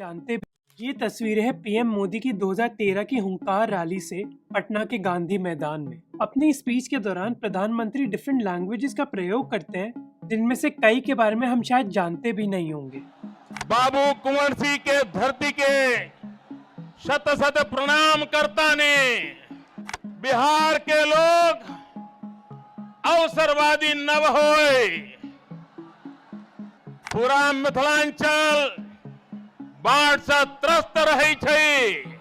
जानते ये तस्वीरें हैं पीएम मोदी की 2013 की हुंकार रैली से पटना के गांधी मैदान में। अपनी स्पीच के दौरान प्रधानमंत्री डिफरेंट लैंग्वेजेस का प्रयोग करते हैं, जिनमें से कई के बारे में हम शायद जानते भी नहीं होंगे। बाबू कुंवर सिंह के धरती के शत शत प्रणाम करता ने, बिहार के लोग अवसरवादी नव होए। पूरा मिथिलांचल बाढ़ से त्रस्त रही छे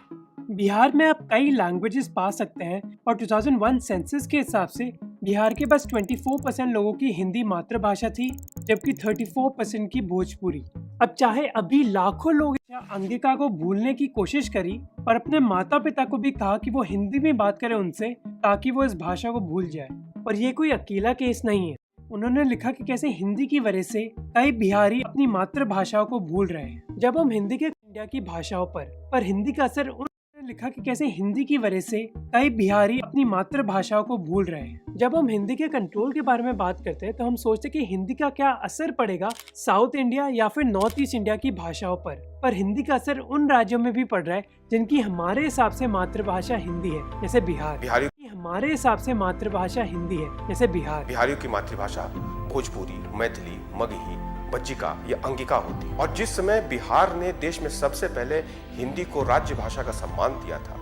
बिहार में आप कई लैंग्वेजेस पा सकते हैं और 2001 सेंसस के हिसाब से बिहार के बस 24 परसेंट लोगों की हिंदी मातृभाषा थी, जबकि 34 परसेंट की भोजपुरी। अब चाहे अभी लाखों लोग अंगिका को भूलने की कोशिश करी और अपने माता पिता को भी कहा कि वो हिंदी में बात करें उनसे, ताकि वो इस भाषा को भूल जाए। और ये कोई अकेला केस नहीं है। उन्होंने लिखा कि कैसे हिंदी की वजह से कई बिहारी अपनी मातृभाषाओं को भूल रहे हैं। जब हम हिंदी के इंडिया की भाषाओं पर पर हिंदी का असर उन्होंने लिखा कि कैसे हिंदी की वजह से कई बिहारी अपनी मातृभाषाओं को भूल रहे हैं। जब हम हिंदी के कंट्रोल के बारे में बात करते हैं तो हम सोचते हैं कि हिंदी का क्या असर पड़ेगा साउथ इंडिया या फिर नॉर्थ ईस्ट इंडिया की भाषाओं पर। पर हिंदी का असर उन राज्यों में भी पड़ रहा है जिनकी हमारे हिसाब से मातृभाषा हिंदी है जैसे बिहार। बिहारियों कि हमारे हिसाब से मातृभाषा हिंदी है जैसे बिहार। बिहारियों की मातृभाषा भोजपुरी मैथिली मगही बज्जिका या अंगिका होती। और जिस समय बिहार ने देश में सबसे पहले हिंदी को राज्य भाषा का सम्मान दिया था,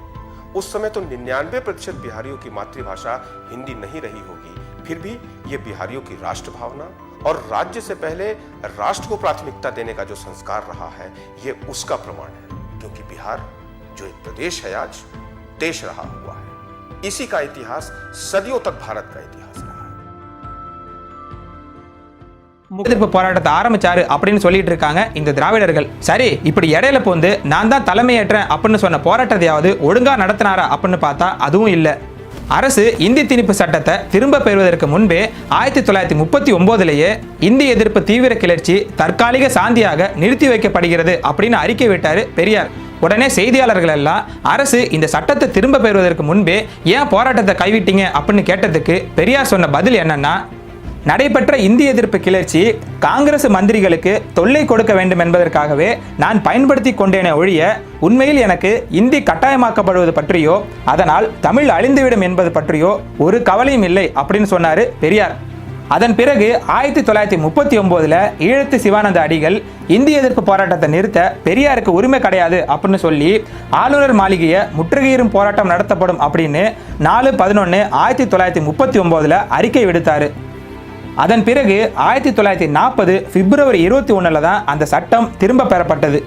उस समय तो निन्यानवे प्रतिशत बिहारियों की मातृभाषा हिंदी नहीं रही होगी। फिर भी ये बिहारियों की राष्ट्र भावना और राज्य से पहले राष्ट्र को प्राथमिकता देने का जो संस्कार रहा है, ये उसका प्रमाण है। क्योंकि बिहार, जो एक प्रदेश है आज, देश रहा हुआ है। इसी का इतिहास सदियों तक भारत का इतिहास है। எதிர்ப்பு போராட்டத்தை ஆரம்பிச்சாரு அப்படின்னு சொல்லிட்டு இருக்காங்க இந்த திராவிடர்கள். சரி இப்படி இடையில போந்து நான் தான் தலைமையேற்றேன் அப்படின்னு சொன்ன போராட்டத்தையாவது ஒழுங்கா நடத்தினாரா அப்படின்னு பார்த்தா அதுவும் இல்லை. அரசு இந்தி திணிப்பு சட்டத்தை திரும்ப பெறுவதற்கு முன்பே ஆயிரத்தி தொள்ளாயிரத்தி முப்பத்தி ஒன்பதுலேயே இந்தி எதிர்ப்பு தீவிர கிளர்ச்சி தற்காலிக சாந்தியாக நிறுத்தி வைக்கப்படுகிறது அப்படின்னு அறிக்கை விட்டார் பெரியார். உடனே செய்தியாளர்கள் எல்லாம் அரசு இந்த சட்டத்தை திரும்ப பெறுவதற்கு முன்பே ஏன் போராட்டத்தை கைவிட்டீங்க? அப்படின்னு கேட்டதுக்கு பெரியார் சொன்ன பதில் என்னன்னா நடைபெற்ற இந்திய எதிர்ப்பு கிளர்ச்சி காங்கிரஸ் மந்திரிகளுக்கு தொல்லை கொடுக்க வேண்டும் என்பதற்காகவே நான் பயன்படுத்தி கொண்டேனே ஒழிய உண்மையில் எனக்கு இந்தி கட்டாயமாக்கப்படுவது பற்றியோ அதனால் தமிழ் அழிந்துவிடும் என்பது பற்றியோ ஒரு கவலையும் இல்லை அப்படின்னு சொன்னாரு பெரியார். அதன் பிறகு ஆயிரத்தி தொள்ளாயிரத்தி முப்பத்தி ஒன்பதுல ஈழத்து சிவானந்த அடிகள் இந்திய எதிர்ப்பு போராட்டத்தை நிறுத்த பெரியாருக்கு உரிமை கிடையாது அப்படின்னு சொல்லி ஆளுநர் மாளிகையை முற்றுகையிடும் போராட்டம் நடத்தப்படும் அப்படின்னு நாலு பதினொன்று ஆயிரத்தி தொள்ளாயிரத்தி முப்பத்தி ஒன்பதுல அறிக்கை விடுத்தாரு. அதன் பிறகு ஆயிரத்தி தொள்ளாயிரத்தி நாற்பது பிப்ரவரி இருபத்தி ஒன்றில் தான் அந்த சட்டம் திரும்ப பெறப்பட்டது.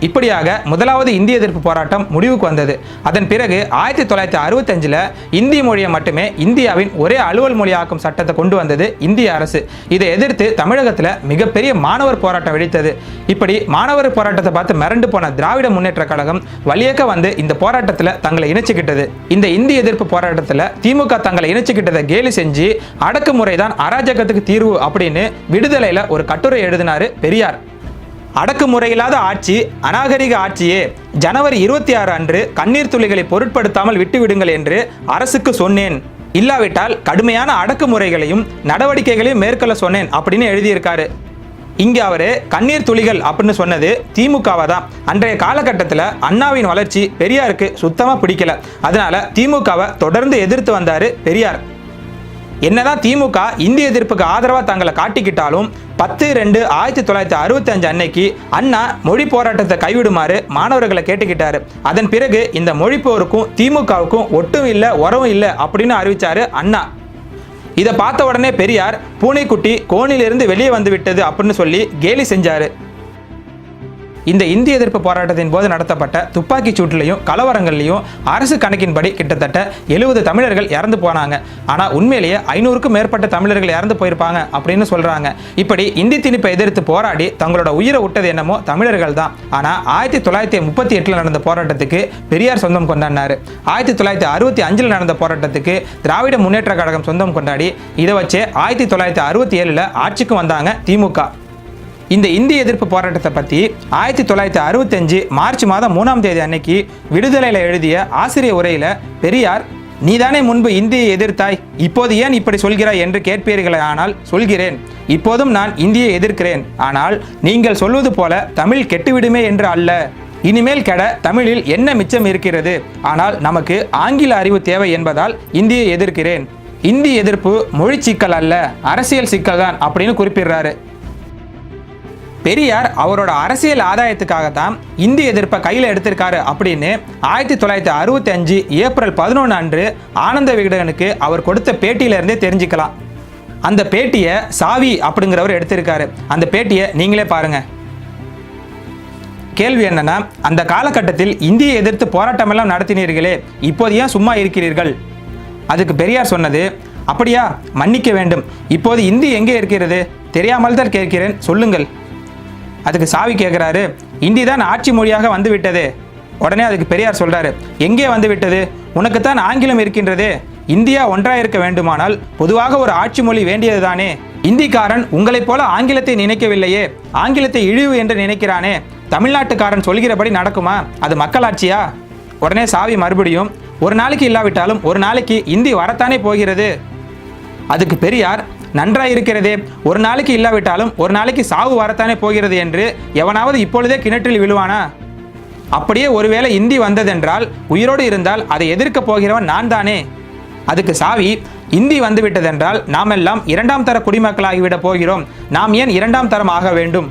இப்படியாக முதலாவது இந்திய எதிர்ப்பு போராட்டம் முடிவுக்கு வந்தது. அதன் பிறகு ஆயிரத்தி தொள்ளாயிரத்தி அறுபத்தஞ்சில் இந்தி மொழியை மட்டுமே இந்தியாவின் ஒரே அலுவல் மொழியாக்கும் சட்டத்தை கொண்டு வந்தது இந்திய அரசு. இதை எதிர்த்து தமிழகத்தில் மிகப்பெரிய மாணவர் போராட்டம் வெடித்தது. இப்படி மாணவர் போராட்டத்தை பார்த்து மிரண்டு போன திராவிட முன்னேற்ற கழகம் வழியக்க வந்து இந்த போராட்டத்தில் தங்களை இணைச்சிக்கிட்டது. இந்த இந்திய எதிர்ப்பு போராட்டத்தில் திமுக தங்களை இணைச்சிக்கிட்டதை கேலி செஞ்சு அடக்குமுறை தான் அராஜகத்துக்கு தீர்வு அப்படின்னு விடுதலையில் ஒரு கட்டுரை எழுதினார் பெரியார். அடக்குமுறையில்லாத ஆட்சி அநாகரிக ஆட்சியே ஜனவரி இருபத்தி ஆறு அன்று கண்ணீர் துளிகளை பொருட்படுத்தாமல் விட்டுவிடுங்கள் என்று அரசுக்கு சொன்னேன். இல்லாவிட்டால் கடுமையான அடக்குமுறைகளையும் நடவடிக்கைகளையும் மேற்கொள்ள சொன்னேன் அப்படின்னு எழுதியிருக்காரு. இங்கே அவர் கண்ணீர் துளிகள் அப்படின்னு சொன்னது திமுகவை தான். அன்றைய காலகட்டத்தில் அண்ணாவின் வளர்ச்சி பெரியாருக்கு சுத்தமாக பிடிக்கல. அதனால திமுகவை தொடர்ந்து எதிர்த்து வந்தார் பெரியார். என்னதான் திமுக இந்திய எதிர்ப்புக்கு ஆதரவாக தங்களை காட்டிக்கிட்டாலும் பத்து ரெண்டு ஆயிரத்தி தொள்ளாயிரத்தி அறுபத்தி அஞ்சு அன்னைக்கு அண்ணா மொழி போராட்டத்தை கைவிடுமாறு மாணவர்களை கேட்டுக்கிட்டாரு. அதன் பிறகு இந்த மொழி போருக்கும் திமுகவுக்கும் ஒட்டும் இல்லை உறவும் இல்லை அப்படின்னு அறிவிச்சாரு அண்ணா. இதை பார்த்த உடனே பெரியார் பூனைக்குட்டி கோணிலிருந்து வெளியே வந்து விட்டது அப்படின்னு சொல்லி கேலி செஞ்சாரு. இந்த இந்திய எதிர்ப்பு போராட்டத்தின் போது நடத்தப்பட்ட துப்பாக்கிச் சூட்டிலையும் கலவரங்கள்லையும் அரசு கணக்கின்படி கிட்டத்தட்ட எழுபது தமிழர்கள் இறந்து போனாங்க. ஆனால் உண்மையிலேயே ஐநூறுக்கும் மேற்பட்ட தமிழர்கள் இறந்து போயிருப்பாங்க அப்படின்னு சொல்கிறாங்க இப்படி இந்தி திணிப்பை எதிர்த்து போராடி தங்களோட உயிரை விட்டது என்னமோ தமிழர்கள் தான். ஆனால் ஆயிரத்தி தொள்ளாயிரத்தி முப்பத்தி எட்டில் நடந்த போராட்டத்துக்கு பெரியார் சொந்தம் கொண்டாடினார். ஆயிரத்தி தொள்ளாயிரத்தி அறுபத்தி அஞ்சில் நடந்த போராட்டத்துக்கு திராவிட முன்னேற்ற கழகம் சொந்தம் கொண்டாடி இதை வச்சே ஆயிரத்தி தொள்ளாயிரத்தி அறுபத்தி ஏழில் ஆட்சிக்கு வந்தாங்க திமுக இந்த இந்திய எதிர்ப்பு போராட்டத்தை பற்றி ஆயிரத்தி தொள்ளாயிரத்தி அறுபத்தஞ்சு மார்ச் மாதம் மூணாம் தேதி அன்னைக்கு விடுதலையில் எழுதிய ஆசிரியர் உரையில் பெரியார் நீதானே முன்பு இந்தியை எதிர்த்தாய் இப்போது ஏன் இப்படி சொல்கிறாய் என்று கேட்பீர்களே ஆனால் சொல்கிறேன். இப்போதும் நான் இந்தியை எதிர்க்கிறேன். ஆனால் நீங்கள் சொல்வது போல தமிழ் கெட்டுவிடுமே என்று அல்ல. இனிமேல் கெட தமிழில் என்ன மிச்சம் இருக்கிறது? ஆனால் நமக்கு ஆங்கில அறிவு தேவை என்பதால் இந்தியை எதிர்க்கிறேன். இந்தி எதிர்ப்பு மொழி சிக்கல் அல்ல அரசியல் சிக்கல் தான் அப்படின்னு குறிப்பிடுறாரு. பெரியார் அவரோட அரசியல் ஆதாயத்துக்காகத்தான் இந்தி எதிர்ப்பை கையில் எடுத்திருக்காரு அப்படின்னு ஆயிரத்தி தொள்ளாயிரத்தி அறுபத்தி அஞ்சு ஏப்ரல் பதினொன்று அன்று ஆனந்த விகடனுக்கு அவர் கொடுத்த பேட்டியிலிருந்தே தெரிஞ்சுக்கலாம். அந்த பேட்டியை சாவி அப்படிங்கிறவர் எடுத்திருக்காரு. அந்த பேட்டியை நீங்களே பாருங்க. கேள்வி என்னன்னா அந்த காலகட்டத்தில் இந்தியை எதிர்த்து போராட்டமெல்லாம் நடத்தினீர்களே இப்போது ஏன் சும்மா இருக்கிறீர்கள்? அதுக்கு பெரியார் சொன்னது அப்படியா மன்னிக்க வேண்டும். இப்போது இந்தி எங்கே இருக்கிறது? தெரியாமல் தான் கேட்கிறேன். சொல்லுங்கள். அதுக்கு சாவி கேட்குறாரு இந்தி தான் ஆட்சி மொழியாக வந்து விட்டது உடனே அதுக்கு பெரியார் சொல்கிறாரு எங்கே வந்து விட்டது உனக்குத்தான் ஆங்கிலம் இருக்கின்றதே. இந்தியா ஒன்றாக இருக்க வேண்டுமானால் பொதுவாக ஒரு ஆட்சி மொழி வேண்டியதுதானே. இந்திக்காரன் உங்களைப் போல ஆங்கிலத்தை நினைக்கவில்லையே. ஆங்கிலத்தை இழிவு என்று நினைக்கிறானே. தமிழ்நாட்டுக்காரன் சொல்கிறபடி நடக்குமா? அது மக்களாட்சியா? உடனே சாவி மறுபடியும் ஒரு நாளைக்கு இல்லாவிட்டாலும் ஒரு நாளைக்கு இந்தி வரத்தானே போகிறது? அதுக்கு பெரியார் நன்றாய் இருக்கிறதே ஒரு நாளைக்கு இல்லாவிட்டாலும் ஒரு நாளைக்கு சாவு வரத்தானே போகிறது என்று எவனாவது இப்பொழுதே கிணற்றில் விழுவானா? அப்படியே ஒருவேளை இந்தி வந்ததென்றால் உயிரோடு இருந்தால் அதை எதிர்க்க போகிறவன் நான் தானே அதுக்கு சாவி இந்தி வந்து விட்டதென்றால் நாம் எல்லாம் இரண்டாம் தர குடிமக்களாகிவிட போகிறோம். நாம் ஏன் இரண்டாம் தரம் ஆக வேண்டும்?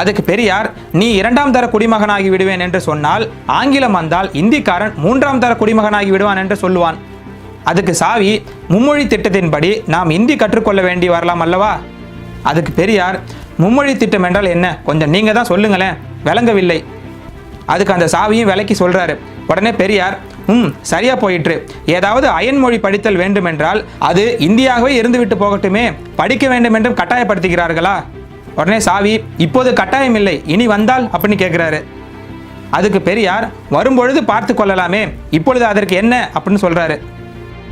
அதுக்கு பெரியார் நீ இரண்டாம் தர குடிமகனாகி விடுவேன் என்று சொன்னால் ஆங்கிலம் வந்தால் இந்திக்காரன் மூன்றாம் தர குடிமகனாகி விடுவான் என்று சொல்லுவான். அதுக்கு சாவி மும்மொழி திட்டத்தின்படி நாம் இந்தி கற்றுக்கொள்ள வேண்டி வரலாம் அல்லவா? அதுக்கு பெரியார் மும்மொழி திட்டம் என்றால் என்ன? கொஞ்சம் நீங்கள் தான் சொல்லுங்களேன். விளங்கவில்லை. அதுக்கு அந்த சாவியும் விலைக்கு சொல்கிறாரு உடனே பெரியார் ம் சரியா போயிற்று. ஏதாவது அயன்மொழி படித்தல் வேண்டுமென்றால் அது இந்தியாகவே இருந்துவிட்டு போகட்டுமே. படிக்க வேண்டும் என்றும் கட்டாயப்படுத்துகிறார்களா? உடனே சாவி இப்போது கட்டாயம் இல்லை. இனி வந்தால்? அப்படின்னு கேட்குறாரு அதுக்கு பெரியார் வரும்பொழுது பார்த்து கொள்ளலாமே. இப்பொழுது அதற்கு என்ன? அப்படின்னு சொல்கிறாரு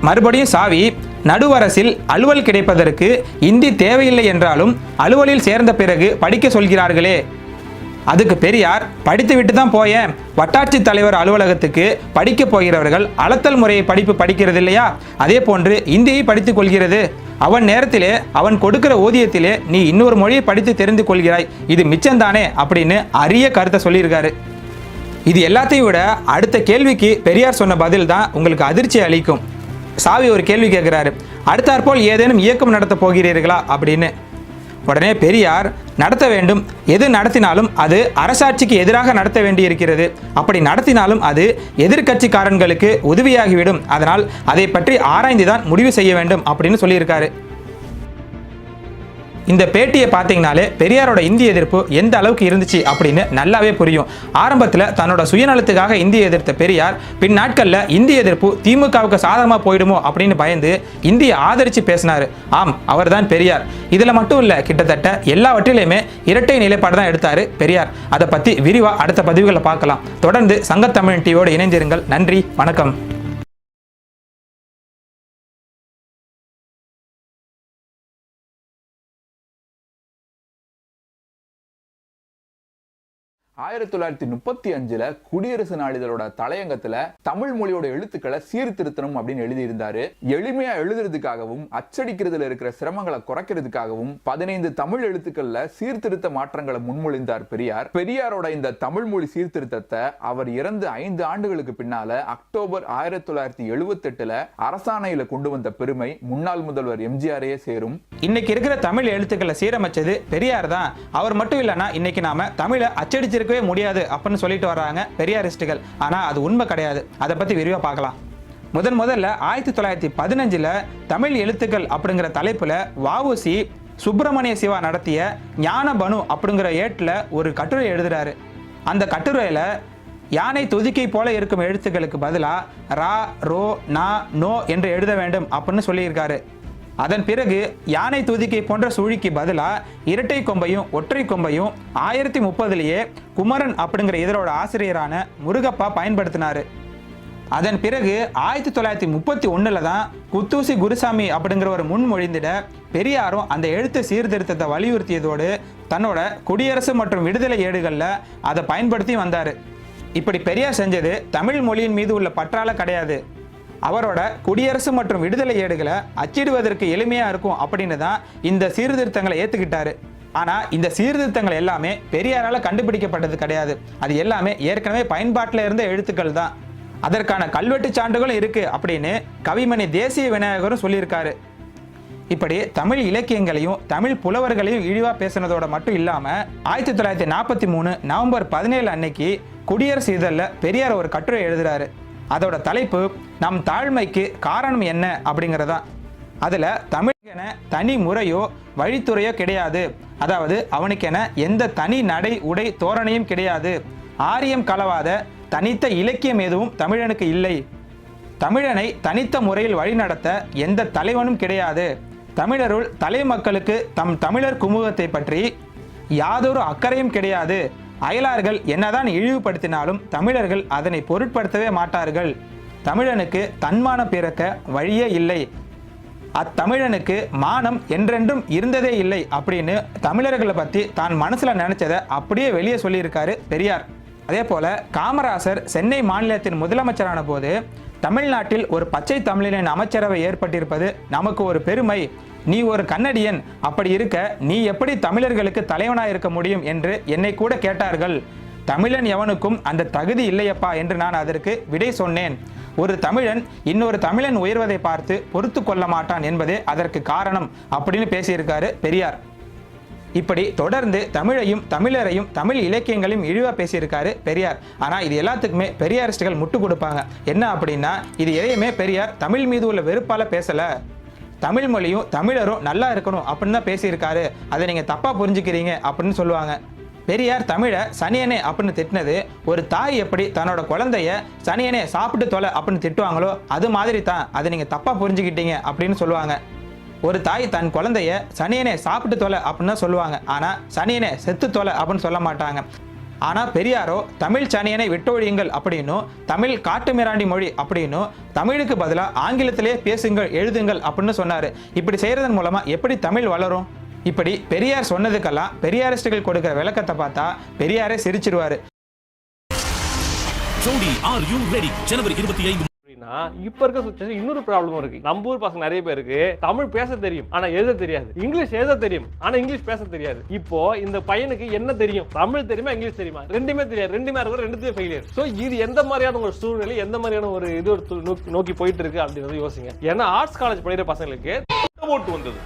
மறுபடியும் சாவி நடுவரசில் அலுவல் கிடைப்பதற்கு இந்தி தேவையில்லை என்றாலும் அலுவலில் சேர்ந்த பிறகு படிக்க சொல்கிறார்களே. அதுக்கு பெரியார் படித்து விட்டு தான் போயேன். வட்டாட்சி தலைவர் அலுவலகத்துக்கு படிக்க போகிறவர்கள் அளத்தல் முறையை படிப்பு படிக்கிறது இல்லையா அதே போன்று இந்தியை படித்துக் கொள்கிறது. அவன் நேரத்திலே அவன் கொடுக்கிற ஊதியத்திலே நீ இன்னொரு மொழியை படித்து தெரிந்து கொள்கிறாய். இது மிச்சம்தானே? அப்படின்னு அரிய கருத்தை சொல்லியிருக்காரு. இது எல்லாத்தையும் விட அடுத்த கேள்விக்கு பெரியார் சொன்ன பதில் தான் உங்களுக்கு அதிர்ச்சி அளிக்கும். சாவி ஒரு கேள்வி கேட்குறாரு. அடுத்தாற்போல் ஏதேனும் இயக்கம் நடத்த போகிறீர்களா? அப்படின்னு. உடனே பெரியார் நடத்த வேண்டும். எது நடத்தினாலும் அது அரசாட்சிக்கு எதிராக நடத்த வேண்டியிருக்கிறது. அப்படி நடத்தினாலும் அது எதிர்க்கட்சிக்காரன்களுக்கு உதவியாகிவிடும். அதனால் அதை பற்றி ஆராய்ந்துதான் முடிவு செய்ய வேண்டும். அப்படின்னு சொல்லியிருக்காரு. இந்த பேட்டியை பார்த்தீங்கனாலே பெரியாரோட இந்திய எதிர்ப்பு எந்த அளவுக்கு இருந்துச்சு அப்படின்னு நல்லாவே புரியும். ஆரம்பத்தில் தன்னோட சுயநலத்துக்காக இந்திய எதிர்த்த பெரியார் பின் நாட்களில் இந்திய எதிர்ப்பு திமுகவுக்கு சாதகமாக போயிடுமோ அப்படின்னு பயந்து இந்தியை ஆதரித்து பேசினார். ஆம் அவர்தான் பெரியார். இதில் மட்டும் இல்லை கிட்டத்தட்ட எல்லாவற்றிலையுமே இரட்டை நிலைப்பாடு தான் எடுத்தார் பெரியார். அதை பற்றி விரிவாக அடுத்த பதிவுகளை பார்க்கலாம். தொடர்ந்து சங்கத்தமிழ் டிவியோடு இணைந்திருங்கள். நன்றி வணக்கம். ஆயிரத்தி தொள்ளாயிரத்தி முப்பத்தி அஞ்சுல குடியரசு நாளிதழோட தலையங்கத்துல தமிழ் மொழியோட எழுத்துக்களை சீர்திருத்தணும் அப்படின்னு எழுதியிருந்தாரு. எளிமையா எழுதுறதுக்காகவும் அச்சடிக்கிறதுல இருக்கிற சிரமங்களை குறைக்கிறதுக்காகவும் பதினைந்து தமிழ் எழுத்துக்கள்ல சீர்திருத்த மாற்றங்களை முன்மொழிந்தார் பெரியார். பெரியாரோட இந்த தமிழ் மொழி சீர்திருத்தத்தை அவர் இறந்து ஐந்து ஆண்டுகளுக்கு பின்னால அக்டோபர் ஆயிரத்தி தொள்ளாயிரத்தி எழுபத்தி எட்டுல அரசாணையில கொண்டு வந்த பெருமை முன்னாள் முதல்வர் எம்ஜிஆரையே சேரும். இன்னைக்கு இருக்கிற தமிழ் எழுத்துக்களை சீரமைச்சது பெரியார் தான். அவர் மட்டும் இல்லைன்னா இன்னைக்கு நாம தமிழை அச்சடிச்சிருக்க இருக்கவே முடியாது அப்படின்னு சொல்லிட்டு வர்றாங்க பெரியாரிஸ்டுகள் ஆனால் அது உண்மை கிடையாது. அதை பத்தி விரிவா பார்க்கலாம். முதன் முதல்ல ஆயிரத்தி தொள்ளாயிரத்தி பதினஞ்சில் தமிழ் எழுத்துக்கள் அப்படிங்கிற தலைப்புல வஉசி சுப்பிரமணிய சிவா நடத்திய ஞானபனு அப்படிங்கிற ஏட்டில் ஒரு கட்டுரை எழுதுறாரு. அந்த கட்டுரையில் யானை துதிக்கை போல இருக்கும் எழுத்துக்களுக்கு பதிலா ரா ரோ நா நோ என்று எழுத வேண்டும் அப்படின்னு சொல்லியிருக்காரு. அதன் பிறகு யானை துதிக்கை போன்ற சுழிக்கு பதிலாக இரட்டை கொம்பையும் ஒற்றை கொம்பையும் ஆயிரத்தி முப்பதுலேயே குமரன் அப்படிங்கிற இதழோட ஆசிரியரான முருகப்பா பயன்படுத்தினார். அதன் பிறகு ஆயிரத்தி தொள்ளாயிரத்தி முப்பத்தி ஒன்றில் தான் குத்தூசி குருசாமி அப்படிங்கிற ஒரு முன்மொழிந்திட பெரியாரும் அந்த எழுத்து சீர்திருத்தத்தை வலியுறுத்தியதோடு தன்னோட குடியரசு மற்றும் விடுதலை ஏடுகளில் அதை பயன்படுத்தி வந்தார். இப்படி பெரியார் செஞ்சது தமிழ் மொழியின் மீது உள்ள பற்றால கிடையாது. அவரோட குடியரசு மற்றும் விடுதலை ஏடுகளை அச்சிடுவதற்கு எளிமையாக இருக்கும் அப்படின்னு தான் இந்த சீர்திருத்தங்களை ஏற்றுக்கிட்டாரு ஆனால் இந்த சீர்திருத்தங்கள் எல்லாமே பெரியாரால் கண்டுபிடிக்கப்பட்டது கிடையாது. அது எல்லாமே ஏற்கனவே பயன்பாட்டில் இருந்த எழுத்துக்கள் தான். அதற்கான கல்வெட்டு சான்றுகளும் இருக்கு அப்படின்னு கவிமணி தேசிய விநாயகரும் சொல்லியிருக்காரு. இப்படி தமிழ் இலக்கியங்களையும் தமிழ் புலவர்களையும் இழிவா பேசுனதோட மட்டும் இல்லாம ஆயிரத்தி தொள்ளாயிரத்தி நாற்பத்தி மூணு நவம்பர் பதினேழு அன்னைக்கு குடியரசு இதழில் பெரியார் ஒரு கட்டுரை எழுதுறாரு. அதோட தலைப்பு நம் தாழ்மைக்கு காரணம் என்ன அப்படிங்கிறதா. அதில் தமிழென தனி முறையோ வழித்துறையோ கிடையாது. அதாவது அவனுக்கென எந்த தனி நடை உடை தோரணையும் கிடையாது. ஆரியம் கலவாத தனித்த இலக்கியம் எதுவும் தமிழனுக்கு இல்லை. தமிழனை தனித்த முறையில் வழிநடத்த எந்த தலைவனும் கிடையாது. தமிழருள் தலைமக்களுக்கு தம் தமிழர் குமுகத்தை பற்றி யாதொரு அக்கறையும் கிடையாது. அயலார்கள் என்னதான் இழிவுபடுத்தினாலும் தமிழர்கள் அதனை பொருட்படுத்தவே மாட்டார்கள். தமிழனுக்கு தன்மானம் பிறக்க வழியே இல்லை. அத்தமிழனுக்கு மானம் என்றென்றும் இருந்ததே இல்லை அப்படின்னு தமிழர்களை பற்றி தான் மனசில் நினைச்சதை அப்படியே வெளியே சொல்லியிருக்காரு பெரியார். அதே போல காமராசர் சென்னை மாநிலத்தின் முதலமைச்சரான போது தமிழ்நாட்டில் ஒரு பச்சை தமிழனின் அமைச்சரவை ஏற்பட்டிருப்பது நமக்கு ஒரு பெருமை. நீ ஒரு கன்னடியன் அப்படி இருக்க நீ எப்படி தமிழர்களுக்கு தலைவனாக இருக்க முடியும் என்று என்னை கூட கேட்டார்கள். தமிழன் எவனுக்கும் அந்த தகுதி இல்லையப்பா என்று நான் அதற்கு விடை சொன்னேன். ஒரு தமிழன் இன்னொரு தமிழன் உயர்வதை பார்த்து பொறுத்து கொள்ள மாட்டான் என்பதே அதற்கு காரணம் அப்படின்னு பேசியிருக்காரு பெரியார். இப்படி தொடர்ந்து தமிழையும் தமிழரையும் தமிழ் இலக்கியங்களையும் இழிவாக பேசியிருக்காரு பெரியார். ஆனால் இது எல்லாத்துக்குமே பெரியாரிஸ்டுகள் முட்டு கொடுப்பாங்க. என்ன அப்படின்னா இது எதையுமே பெரியார் தமிழ் மீது உள்ள வெறுப்பால் பேசல. தமிழ் மொழியும் தமிழரும் நல்லா இருக்கணும் அப்படின்னு தான் பேசியிருக்காரு. அதை நீங்கள் தப்பாக புரிஞ்சுக்கிறீங்க அப்படின்னு சொல்லுவாங்க. பெரியார் தமிழை சனியனே அப்படின்னு திட்டினது ஒரு தாய் எப்படி தன்னோட குழந்தைய சனியனே சாப்பிட்டு தொலை அப்படின்னு திட்டுவாங்களோ அது மாதிரி தான் அதை நீங்கள் தப்பாக புரிஞ்சுக்கிட்டீங்க அப்படின்னு சொல்லுவாங்க. ஒரு தாய் தன் குழந்தைய சனியனே சாப்பிட்டு தொலை அப்படின்னு தான் சொல்லுவாங்க. ஆனால் சனியனே செத்து தொலை அப்படின்னு சொல்ல மாட்டாங்க. ஆனால் பெரியாரோ தமிழ் சனியனை விட்டொழியுங்கள் அப்படின்னும் தமிழ் காட்டு மிராண்டி மொழி அப்படின்னும் தமிழுக்கு பதிலாக ஆங்கிலத்திலே பேசுங்கள் எழுதுங்கள் அப்படின்னு சொன்னார். இப்படி செய்கிறதன் மூலமாக எப்படி தமிழ் வளரும்? இப்படி பெரியார் சொன்னதுக்கெல்லாம் பெரியாரிஸ்டுகள் கொடுக்குற விளக்கத்தை பார்த்தா பெரியாரே சிரிச்சிருவார். ஜோடி ஆர் யூ ரெடி. ஜனவரி இருபத்தி ஐந்து அப்படின்னா இப்ப இருக்க சுச்சுவேஷன் இன்னொரு ப்ராப்ளமும் இருக்கு. நம்ம ஊர் பசங்க நிறைய பேருக்கு தமிழ் பேச தெரியும் ஆனா எழுத தெரியாது. இங்கிலீஷ் எழுத தெரியும் ஆனா இங்கிலீஷ் பேச தெரியாது. இப்போ இந்த பையனுக்கு என்ன தெரியும்? தமிழ் தெரியுமா இங்கிலீஷ் தெரியுமா? ரெண்டுமே தெரியாது. ரெண்டுமே இருக்கிற ரெண்டுத்தையும் ஃபெயிலியர் சோ இது எந்த மாதிரியான ஒரு சூழ்நிலை எந்த மாதிரியான ஒரு இது நோக்கி- நோக்கி போயிட்டு இருக்கு அப்படின்றத யோசிங்க. ஏன்னா ஆர்ட்ஸ் காலேஜ் படிக்கிற பசங்களுக்கு ஓட்டு வந்தது.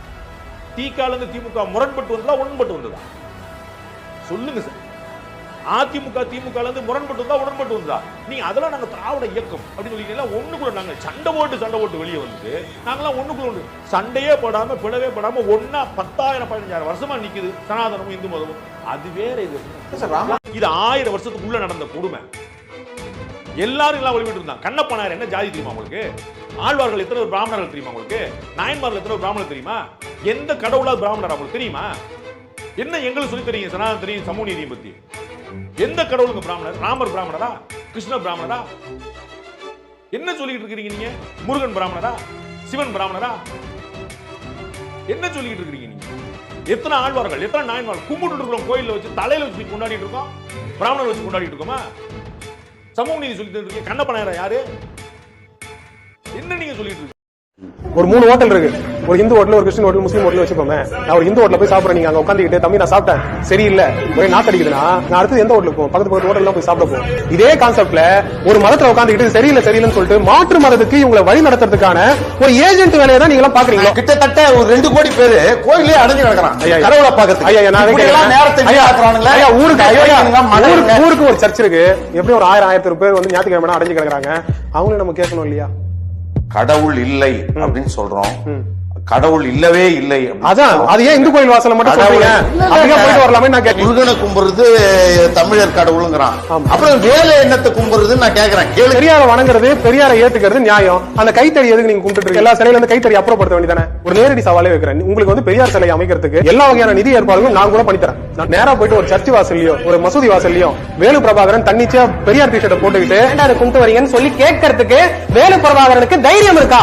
திகால இருந்து திமுக முரண்பட்டு வந்ததா உடன்பட்டு வந்ததா? சொல்லுங்க சார். அதிமுக திமுக இருந்து முரண்பட்டு வந்தா உடன்பட்டு வந்ததா நீங்க அதெல்லாம் நாங்க திராவிட இயக்கம் அப்படின்னு சொல்லிட்டீங்களா ஒண்ணுக்குள்ள நாங்க சண்டை போட்டு சண்டை போட்டு வெளியே வந்து நாங்கெல்லாம் ஒண்ணுக்குள்ள ஒண்ணு. சண்டையே படாம பிளவே படாம ஒண்ணா பத்தாயிரம் பதினஞ்சாயிரம் வருஷமா நிக்குது சனாதனமும் இந்து மதமும். அது வேற இது. இது ஆயிரம் வருஷத்துக்குள்ள நடந்த கொடுமை. எல்லாரும் எல்லாம் வழிபட்டு இருந்தாங்க. கண்ணப்பனார் என்ன ஜாதி தெரியுமா உங்களுக்கு? ஆழ்வார்கள் எத்தனை பேர் பிராமணர்கள் தெரியுமா உங்களுக்கு? நாயன்மார்கள் எத்தனை பேர் பிராமணர் தெரியுமா? எந்த கடவுளாவது பிராமணர் உங்களுக்கு தெரியுமா? என்ன எங்களுக்கு சொல்லி தெரியும் சனாதன தெரியும் சமூக நீதியை பத்தி. எந்த கடவுளுங்க பிராமணர்? ராமர் பிராமணரா? கிருஷ்ண பிராமணரா? என்ன சொல்லிக்கிட்டு இருக்கிறீங்க நீங்க? முருகன் பிராமணரா? சிவன் பிராமணரா? என்ன சொல்லிக்கிட்டு இருக்கிறீங்க நீங்க? எத்தனை ஆழ்வார்கள் எத்தனை நாயன்மார்கள் கும்பிட்டு இருக்கிறோம் கோயிலில் வச்சு தலையில வச்சு கொண்டாடிட்டு இருக்கோம்? பிராமணர் வச்சு கொண்டாடிட்டு இருக்கோமா? சமூக நீதி சொல்லிட்டு இருக்கீங்க கண்ணப்பனாயரா யாரு? என்ன நீங்க சொல்லிட்டு இருக்கீங்க? ஒரு மூணு ஹோட்டல் இருக்கு. ஒரு இந்து ஹோட்டல் ஒரு கிறிஸ்டின் ஹோட்டல் முஸ்லீம் ஹோட்டல் வச்சுக்கோமே. நான் ஒரு இந்து ஹோட்டல் போய் சாப்பிடுறேன். நீங்க அங்க உட்காந்துக்கிட்டு தம்பி நான் சாப்பிட்டேன். சரியில்லை ஒரே நாத்தடிக்குதுன்னா நான் அடுத்து எந்த ஹோட்டலுக்கு போகும் பக்கத்து பக்கத்து ஹோட்டல் போய் சாப்பிட போகும் இதே கான்செப்ட்ல ஒரு மதத்துல உட்காந்துக்கிட்டு சரியில்லை சரியில்லைன்னு சொல்லிட்டு மாற்று மதத்துக்கு இவங்களை வழி நடத்துறதுக்கான ஒரு ஏஜென்ட் வேலையை தான் நீங்க எல்லாம் பாக்குறீங்களா கிட்டத்தட்ட ஒரு ரெண்டு கோடி பேரு கோயிலே அடைஞ்சு கிடக்குறான். கடவுளை ஐயா, நான். நேரத்தை ஊருக்கு- ஊருக்கு ஒரு சர்ச் இருக்கு. எப்படி ஒரு ஆயிரம் ஆயிரத்தி பேர் வந்து ஞாயிற்றுக்கிழமை அடைஞ்சு கிடக்குறாங்க. அவங்களும் நம்ம கேட்கணும் இல்லையா? கடவுள் இல்லை அப்படின்னு சொல்றோம். கடவுள் இல்லவே இல்லை அதான். அது ஏன் இந்து கோயில் வாசல்ல மட்டும். போயிட்டு வரலாமே நான் கேட்கிறேன். முருகனை கும்புறது தமிழர் கடவுளுங்கிறான். அப்புறம் வேலை எண்ணத்தை கும்புறதுன்னு நான் கேக்குறேன் பெரியார வணங்குறது பெரியாரை ஏத்துக்கிறது நியாயம். அந்த கைத்தறி எதுக்கு நீங்க கும்பிட்டு? எல்லா சிலையில இருந்து கைத்தறி அப்புறப்படுத்த வேண்டியதானே ஒரு நேரடி சவாலே வைக்கிறேன். உங்களுக்கு வந்து பெரியார் சிலை அமைக்கிறதுக்கு எல்லா வகையான நிதி ஏற்பாடுகளும் நான் கூட பண்ணி தரேன் நான் நேரா போயிட்டு ஒரு சர்ச் வாசல்லையோ ஒரு மசூதி வாசல்லையோ வேலு பிரபாகரன் தன்னிச்சையா பெரியார் டிஷர்ட்டை போட்டுக்கிட்டு கும்பிட்டு வரீங்கன்னு சொல்லி கேட்கறதுக்கு வேலு பிரபாகரனுக்கு தைரியம் இருக்கா?